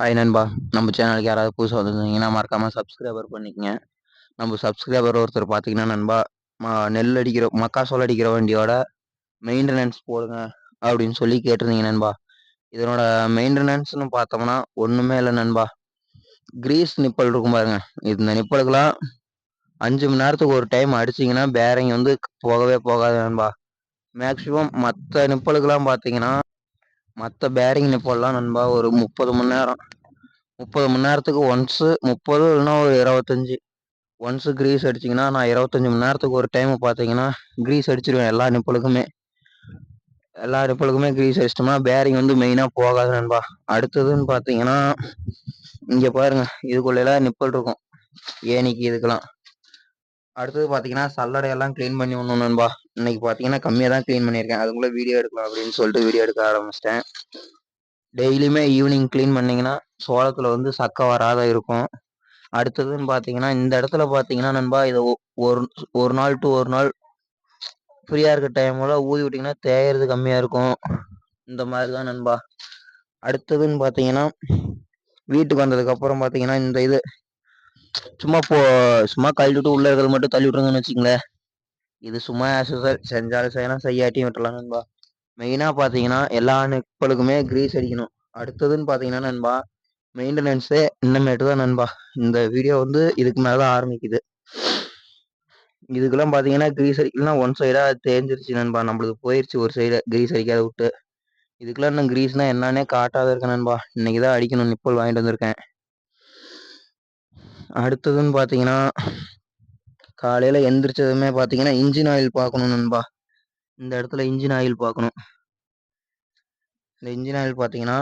Hi நண்பா. நம்ம சேனலுக்கு யாராவது புதுசாக வந்துருந்தீங்கன்னா மறக்காமல் சப்ஸ்கிரைபர் பண்ணிக்கங்க. நம்ம சப்ஸ்கிரைபர் ஒருத்தர் பார்த்தீங்கன்னா நண்பா நெல் அடிக்கிற மக்காசோல் அடிக்கிற வண்டியோட மெயின்டெனன்ஸ் போடுங்க அப்படின்னு சொல்லி கேட்டிருந்தீங்க நண்பா. இதனோட மெயின்டெனன்ஸ்னு பார்த்தோம்னா ஒன்றுமே இல்லை நண்பா. கிரீஸ் நிப்பல் இருக்கும் பாருங்க. இந்த நிப்பலுக்கெல்லாம் அஞ்சு மணி நேரத்துக்கு ஒரு டைம் அடிச்சிங்கன்னா பேரிங் வந்து போகவே போகாது நண்பா. மேக்ஸிமம் மற்ற நிப்பலுக்கெல்லாம் பார்த்தீங்கன்னா மற்ற பேரிங் நிப்பல்லாம் நண்பா. ஒரு முப்பது மணி நேரம். முப்பது மணி நேரத்துக்கு ஒன்ஸு முப்பது இல்லைன்னா ஒரு இருபத்தஞ்சி. ஒன்ஸு க்ரீஸ் அடிச்சிங்கன்னா நான் இருபத்தஞ்சி மணி நேரத்துக்கு ஒரு டைம் பார்த்தீங்கன்னா க்ரீஸ் அடிச்சிருவேன் எல்லா நிப்பலுக்குமே எல்லா நிப்பலுக்குமே க்ரீஸ் அடிச்சிட்டோம்னா பேரிங் வந்து மெயினாக போகாது நண்பா. அடுத்ததுன்னு பார்த்தீங்கன்னா இங்கே பாருங்க இதுக்குள்ளெல்லாம் நிப்பல் இருக்கும். ஏனிக்கு இதுக்கெல்லாம். அடுத்தது பார்த்தீங்கன்னா சல்லடையெல்லாம் க்ளீன் பண்ணி விடணும் நண்பா. இன்னைக்கு பார்த்தீங்கன்னா கம்மியாக தான் க்ளீன் பண்ணியிருக்கேன். அதுக்குள்ளே வீடியோ எடுக்கலாம் அப்படின்னு சொல்லிட்டு வீடியோ எடுக்க ஆரம்பிச்சிட்டேன். டெய்லியுமே ஈவினிங் க்ளீன் பண்ணிங்கன்னா சோளத்தில் வந்து சக்கை வராத இருக்கும். அடுத்ததுன்னு பார்த்தீங்கன்னா இந்த இடத்துல பார்த்தீங்கன்னா நண்பா இதை ஒரு ஒரு நாள் டு ஒரு நாள் ஃப்ரீயாக இருக்க டைமில் ஊதி விட்டிங்கன்னா தேயறது கம்மியாக இருக்கும். இந்த மாதிரி தான் நண்பா. அடுத்ததுன்னு பார்த்தீங்கன்னா வீட்டுக்கு வந்ததுக்கப்புறம் பார்த்தீங்கன்னா இந்த இது சும்மா போ சும்மா கழுவிட்டு உள்ளே இருக்கிறது மட்டும் தள்ளி விட்ருங்கன்னு வச்சுங்களேன் இது சும்மா செஞ்சாலும் செய்யலாம் செய்யாட்டியும் விட்டுலாம் நண்பா. மெயினாக பார்த்தீங்கன்னா எல்லா நெப்பலுக்குமே க்ரீஸ் அடிக்கணும். அடுத்ததுன்னு பார்த்தீங்கன்னா நண்பா மெயின்டெனன்ஸே இன்னமேட்டு தான் நண்பா. இந்த வீடியோ வந்து இதுக்கு மேலே தான் ஆரம்பிக்குது. இதுக்கெல்லாம் பார்த்தீங்கன்னா க்ரீஸ் அடிக்கலாம் ஒன் சைடாக தேஞ்சிருச்சு நண்பா. நம்மளுக்கு போயிடுச்சு ஒரு சைடு க்ரீஸ் அடிக்காத விட்டு. இதுக்கெல்லாம் இன்னும் கிரீஸ்னா என்னன்னே காட்டாத இருக்கேன் நண்பா. இன்னைக்கு தான் அடிக்கணும் நிப்பல் வாங்கிட்டு வந்திருக்கேன். அடுத்ததுன்னு பார்த்தீங்கன்னா காலையில் எந்திரிச்சதுமே பார்த்தீங்கன்னா இன்ஜின் ஆயில் பார்க்கணும் நண்பா. இந்த இடத்துல இன்ஜின் ஆயில் பார்க்கணும் இந்த இன்ஜின் ஆயில் பார்த்தீங்கன்னா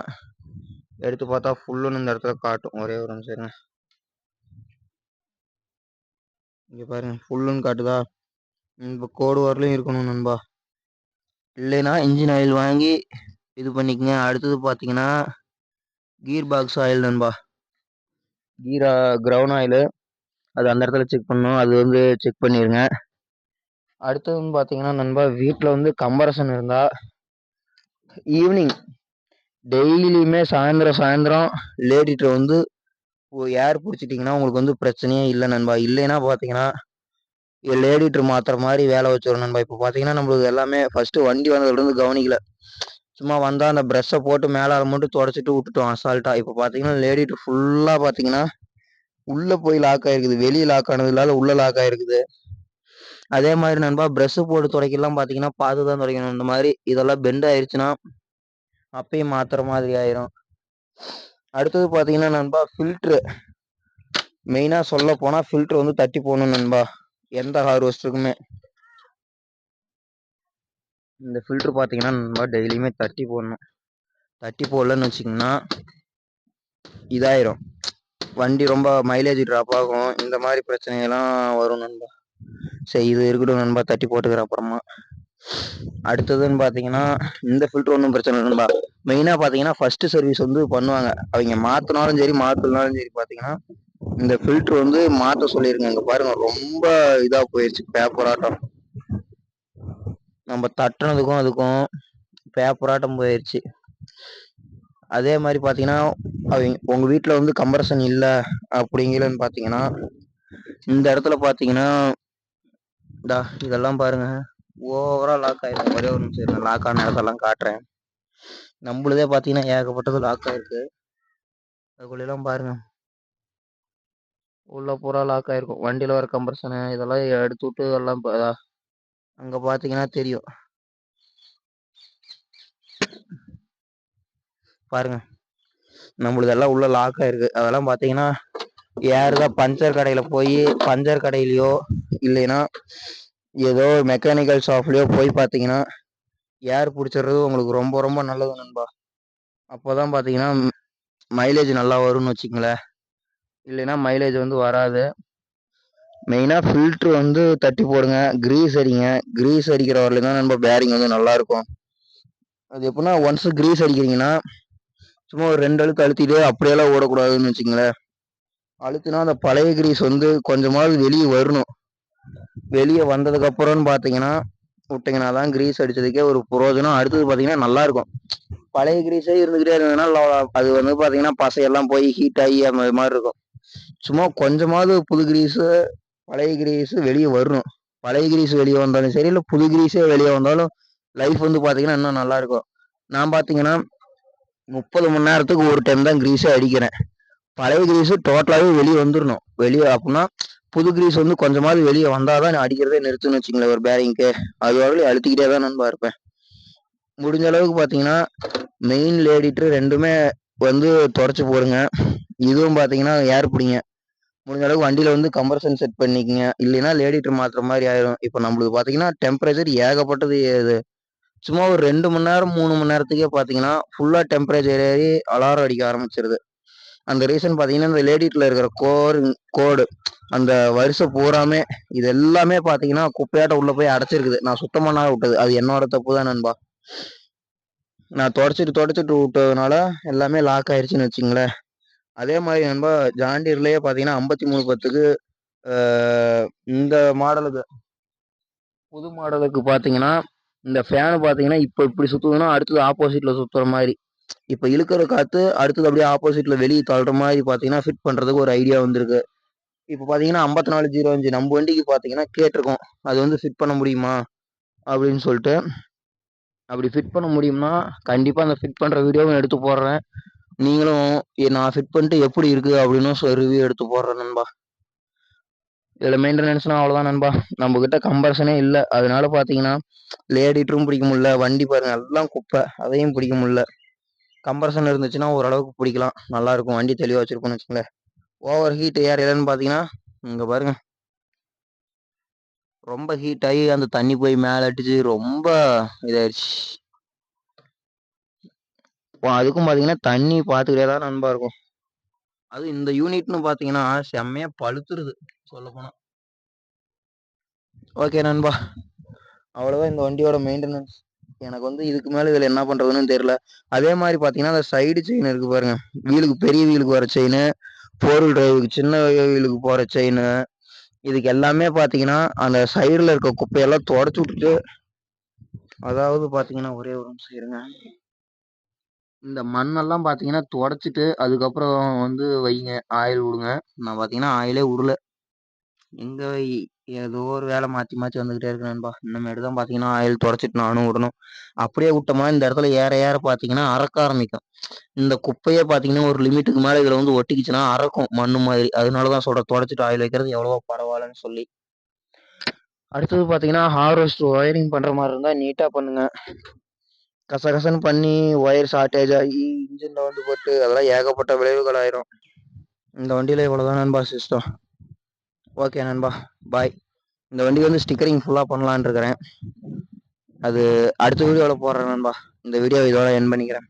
எடுத்து பார்த்தா ஃபுல்லுன்னு இந்த இடத்துல காட்டும். ஒரே ஒரு நிமிஷம் இருங்க. இங்கே பாருங்க ஃபுல்லுன்னு காட்டுதா? இப்போ கோடு வரலையும் இருக்கணும் நண்பா. இல்லைன்னா இன்ஜின் ஆயில் வாங்கி இது பண்ணிக்கங்க. அடுத்தது பார்த்தீங்கன்னா கீர் பாக்ஸ் ஆயில் நண்பா. கீரா க்ரௌண்ட் ஆயிலு அது அந்த இடத்துல செக் பண்ணணும். அது வந்து செக் பண்ணிடுங்க அடுத்ததுன்னு பார்த்தீங்கன்னா நண்பா வீட்டில் வந்து கம்பரசன் இருந்தால் ஈவினிங் டெய்லியுமே சாயந்தரம் சாயந்தரம் லேடிட்டர் வந்து ஏர் பிடிச்சிட்டிங்கன்னா உங்களுக்கு வந்து பிரச்சனையே இல்லை நண்பா. இல்லைன்னா பார்த்தீங்கன்னா லேடிட்டர் மாத்திர மாதிரி வேலை வச்சிடும் நண்பா. இப்போ பார்த்தீங்கன்னா நம்மளுக்கு எல்லாமே ஃபஸ்ட்டு வண்டி வந்ததுலேருந்து கவனிக்கல. சும்மா வந்தால் அந்த ப்ரெஷ்ஷை போட்டு மேலே மட்டும் தொடச்சிட்டு விட்டுட்டோம் அசால்ட்டாக இப்போ பார்த்தீங்கன்னா லேடிட்டு ஃபுல்லாக பார்த்தீங்கன்னா உள்ளே போய் லாக் ஆயிருக்குது. வெளியே லாக் ஆனது இல்லாத உள்ளே லாக் ஆயிருக்குது. அதே மாதிரி நண்பா ப்ரெஷ்ஷு போட்டு துடைக்கலாம் பார்த்தீங்கன்னா பார்த்து தான் துடைக்கணும். இந்த மாதிரி இதெல்லாம் பெண்ட் ஆயிடுச்சுன்னா அப்பயும் மாத்துற மாதிரி ஆயிரும். அடுத்தது பார்த்தீங்கன்னா நண்பா ஃபில்ட்ரு மெயினாக சொல்ல போனால் ஃபில்ட்ரு வந்து தட்டி போகணும் நண்பா. எந்த ஹார்வெஸ்டருக்குமே இந்த ஃபில்ட்ரு பார்த்தீங்கன்னா நண்பா டெய்லியுமே தட்டி போடணும். தட்டி போடலன்னு வச்சிங்கன்னா இதாயிரும். வண்டி ரொம்ப மைலேஜ் ட்ராப் ஆகும். இந்த மாதிரி பிரச்சனையெல்லாம் வரும் நண்பா. சரி இது இருக்கட்டும் நண்பா. தட்டி போட்டுக்கிற அப்புறமா. அடுத்ததுன்னு பார்த்தீங்கன்னா இந்த ஃபில்டர் ஒன்றும் பிரச்சனை இல்லை நண்பா. மெயினாக பார்த்தீங்கன்னா ஃபஸ்ட்டு சர்வீஸ் வந்து பண்ணுவாங்க. அவங்க மாற்றினாலும் சரி மாற்றினாலும் சரி பார்த்தீங்கன்னா இந்த ஃபில்டர் வந்து மாற்ற சொல்லியிருங்க இங்கே பாருங்க ரொம்ப இதாக போயிடுச்சு பேப்பராட்டம் நம்ம தட்டுனதுக்கும் அதுக்கும் பேப்பராட்டம் போயிடுச்சு அதே மாதிரி பார்த்தீங்கன்னா அவங்க உங்கள் வீட்டில் வந்து கம்பரசன் இல்லை அப்படிங்கிறன்னு பார்த்தீங்கன்னா இந்த இடத்துல பார்த்தீங்கன்னா டா இதெல்லாம் பாருங்க. ஓவராக லாக் ஆகிடும் ஒரே ஒரு நிமிஷம் லாக் ஆன இடத்தெல்லாம் காட்டுறேன். நம்மளுதே பார்த்தீங்கன்னா ஏகப்பட்டது லாக் ஆகிருக்கு அதுக்குள்ளெல்லாம் பாருங்க. உள்ளே பூரா லாக் ஆகிருக்கும் வண்டியில் வர கம்பர்சனு இதெல்லாம் எடுத்து விட்டு எல்லாம் அங்கே பார்த்தீங்கன்னா தெரியும். பாருங்க. நம்மளுது எல்லாம் உள்ள லாக் ஆயிருக்கு. அதெல்லாம் பார்த்தீங்கன்னா யாருதான் பஞ்சர் கடையில் போய் பஞ்சர் கடையிலையோ இல்லைன்னா ஏதோ மெக்கானிக்கல் ஷாப்லேயோ போய் பார்த்தீங்கன்னா ஏர் பிடிச்சிடுறது உங்களுக்கு ரொம்ப ரொம்ப நல்லது நண்பா. அப்போ தான் பார்த்தீங்கன்னா மைலேஜ் நல்லா வரும்னு வச்சுங்களேன் இல்லைன்னா மைலேஜ் வந்து வராது. மெயினாக ஃபில்ட்ரு வந்து தட்டி போடுங்க. க்ரீஸ் அடிங்க. க்ரீஸ் அடிக்கிற வரலையும் தான் நண்பா பேரிங் வந்து நல்லாயிருக்கும் அது எப்படின்னா ஒன்ஸ் க்ரீஸ் அடிக்கிறீங்கன்னா சும்மா ஒரு ரெண்டு அழுத்து அழுத்திட்டு அப்படியெல்லாம் ஓடக்கூடாதுன்னு வச்சுங்களேன் அழுத்தினா அந்த பழைய கிரீஸ் வந்து கொஞ்சமாவது வெளியே வரணும். வெளியே வந்ததுக்கப்புறம்னு பார்த்தீங்கன்னா விட்டிங்கன்னா தான் கிரீஸ் அடிச்சதுக்கே ஒரு புரோஜனம். அடுத்தது பார்த்தீங்கன்னா நல்லா இருக்கும். பழைய கிரீஸே இருந்துகிட்டே இருந்ததுன்னா அது வந்து பார்த்தீங்கன்னா பசையெல்லாம் போய் ஹீட் ஆகி அந்த மாதிரி இருக்கும். சும்மா கொஞ்சமாவது புது கிரீஸு பழைய கிரீஸு வெளியே வரணும். பழைய கிரீஸ் வெளியே வந்தாலும் சரி இல்லை புது கிரீஸே வெளியே வந்தாலும் லைஃப் வந்து பார்த்தீங்கன்னா இன்னும் நல்லா இருக்கும். நான் பார்த்தீங்கன்னா முப்பது மணி நேரத்துக்கு ஒரு டைம் தான் கிரீஸே அடிக்கிறேன். பழைய கிரீஸு டோட்டலாகவே வெளியே வந்துடணும் வெளியே அப்படின்னா புது கிரீஸ் வந்து கொஞ்சமாவது வெளியே வந்தால் தான் அடிக்கிறதே நிறுத்துன்னு வச்சுங்களேன் ஒரு பேரிங்க்கு அது வரலையும் அழுத்திக்கிட்டே தான் நண்பா இருப்பேன். முடிஞ்ச அளவுக்கு பார்த்தீங்கன்னா மெயின் லேடிட்ரு ரெண்டுமே வந்து தொடச்சி போடுங்க. இதுவும் பார்த்தீங்கன்னா ஏர் பிடிங்க. முடிஞ்ச அளவுக்கு வண்டியில் வந்து கம்பர்சன் செட் பண்ணிக்கங்க. இல்லைன்னா லேடிட்டர் மாற்றுற மாதிரி ஆயிரும். இப்போ நம்மளுக்கு பார்த்தீங்கன்னா டெம்பரேச்சர் ஏகப்பட்டது இது சும்மா ஒரு ரெண்டு மணி நேரம் மூணு மணி நேரத்துக்கே பார்த்தீங்கன்னா ஃபுல்லாக டெம்பரேச்சர் ஏறி அலாரம் அடிக்க ஆரம்பிச்சிருது. அந்த ரீசன் பார்த்தீங்கன்னா இந்த லேடிட்டில் இருக்கிற கோர் கோடு அந்த வருஷம் பூராமே இது எல்லாமே பார்த்தீங்கன்னா குப்பையாட்ட உள்ளே போய் அடைச்சிருக்குது. நான் சுத்தமான விட்டது. அது என்னோட தப்பு தான் நண்பா. நான் தொடச்சிட்டு தொடச்சிட்டு விட்டதுனால எல்லாமே லாக் ஆயிடுச்சுன்னு வச்சுங்களேன். அதே மாதிரி நண்பா ஜாண்டியர்லேயே பார்த்தீங்கன்னா ஐம்பத்தி மூணு பத்துக்கு இந்த மாடலுக்கு புது மாடலுக்கு பார்த்தீங்கன்னா இந்த ஃபேனு பார்த்தீங்கன்னா இப்போ இப்படி சுற்றுதுன்னா அடுத்தது ஆப்போசிட்டில் சுற்றுற மாதிரி. இப்போ இழுக்கிற காற்று அடுத்தது அப்படியே ஆப்போசிட்டில் வெளியே தள்ளுற மாதிரி பார்த்தீங்கன்னா ஃபிட் பண்ணுறதுக்கு ஒரு ஐடியா வந்திருக்கு. இப்போ பார்த்தீங்கன்னா ஐம்பத்தி நாலு ஜீரோ அஞ்சு நம்ம வண்டிக்கு பார்த்தீங்கன்னா கேட்டிருக்கோம். அது வந்து ஃபிட் பண்ண முடியுமா? அப்படின்னு சொல்லிட்டு. அப்படி ஃபிட் பண்ண முடியும்னா கண்டிப்பாக அந்த ஃபிட் பண்ணுற வீடியோவும் எடுத்து போடுறேன். நீங்களும் நான் ஃபிட் பண்ணிட்டு எப்படி இருக்குது அப்படின்னு ரிவ்யூ எடுத்து போடுறேன் நண்பா. இதில் மெயின்டெனன்ஸ்னால் அவ்வளோதான் நண்பா. நம்மக்கிட்ட கம்பர்ஷனே இல்லை. அதனால பார்த்தீங்கன்னா லேடிட்டரும் பிடிக்க முடியல வண்டி பாருங்க எல்லாம் குப்பை. அதையும் பிடிக்க முடியல. கம்பர்ஷன் இருந்துச்சுன்னா ஓரளவுக்கு பிடிக்கலாம். நல்லாயிருக்கும் வண்டி தெளிவாக வச்சுருக்கோம்னு வச்சுங்களேன் ஓவர் ஹீட் ஏர் இல்லைன்னு பார்த்தீங்கன்னா இங்கே பாருங்க. ரொம்ப ஹீட் ஆகி அந்த தண்ணி போய் மேலே அடிச்சு ரொம்ப இதாயிடுச்சு. அதுக்கும் பார்த்தீங்கன்னா தண்ணி பார்த்துக்கிட்டே தான் நண்பா இருக்கும். அது இந்த யூனிட்னு பார்த்தீங்கன்னா செம்மையா பழுத்துருது சொல்லப்போனால் ஓகே நண்பா. அவ்வளோதான் இந்த வண்டியோட மெயின்டெனன்ஸ் எனக்கு வந்து இதுக்கு மேலே இதில் என்ன பண்ணுறதுன்னு தெரில அதே மாதிரி பார்த்தீங்கன்னா அந்த சைடு செயின் இருக்குது பாருங்க. வீலுக்கு பெரிய வீலுக்கு வர செயின் ஃபோர் வீல் டிரைவுக்கு சின்ன வீலுக்கு போகிற செயின் இதுக்கு எல்லாமே பார்த்தீங்கன்னா அந்த சைடில் இருக்க குப்பையெல்லாம் தொடச்சி விட்டுட்டு அதாவது பார்த்தீங்கன்னா ஒரே ஒரு நிமிஷம் இருங்க. இந்த மண்ணெல்லாம் பார்த்தீங்கன்னா துடைச்சிட்டு அதுக்கப்புறம் வந்து வைங்க. ஆயில் விடுங்க நான் பார்த்தீங்கன்னா ஆயிலே விடல எங்கே வை ஏதோ ஒரு வேலை மாற்றி மாற்றி வந்துக்கிட்டே இருக்கு நண்பா. இன்னமேட்டு தான் பார்த்தீங்கன்னா ஆயில் துடைச்சிட்டு நானும் விடணும் அப்படியே விட்டோம்னா இந்த இடத்துல ஏற ஏற பார்த்தீங்கன்னா அறக்க ஆரம்பிக்கும். இந்த குப்பையே பார்த்தீங்கன்னா ஒரு லிமிட்டுக்கு மேலே இதில் வந்து ஒட்டிக்கிச்சுன்னா அறக்கும் மண்ணு மாதிரி. அதனால தான் சொல்கிறேன் துடைச்சிட்டு ஆயில் வைக்கிறது எவ்வளவோ பரவாயில்லன்னு சொல்லி. அடுத்தது பார்த்தீங்கன்னா ஹார்வெஸ்ட் ஒயரிங் பண்ணுற மாதிரி இருந்தால் நீட்டாக பண்ணுங்க. கசகசன்னு பண்ணி ஒயர் ஷார்ட்டேஜ் ஆகி இன்ஜினில் வந்து போட்டு அதெல்லாம் ஏகப்பட்ட விளைவுகள் ஆயிரும். இந்த வண்டியில் இவ்வளோதான் நண்பா சிஸ்டம். ஓகே நண்பா. பாய் இந்த வண்டிக்கு வந்து ஸ்டிக்கரிங் ஃபுல்லாக பண்ணலான் இருக்கிறேன். அது அடுத்த வீடியோவில் போடுறேன் நண்பா. இந்த வீடியோ இதோட என் பண்ணிக்கிறேன்.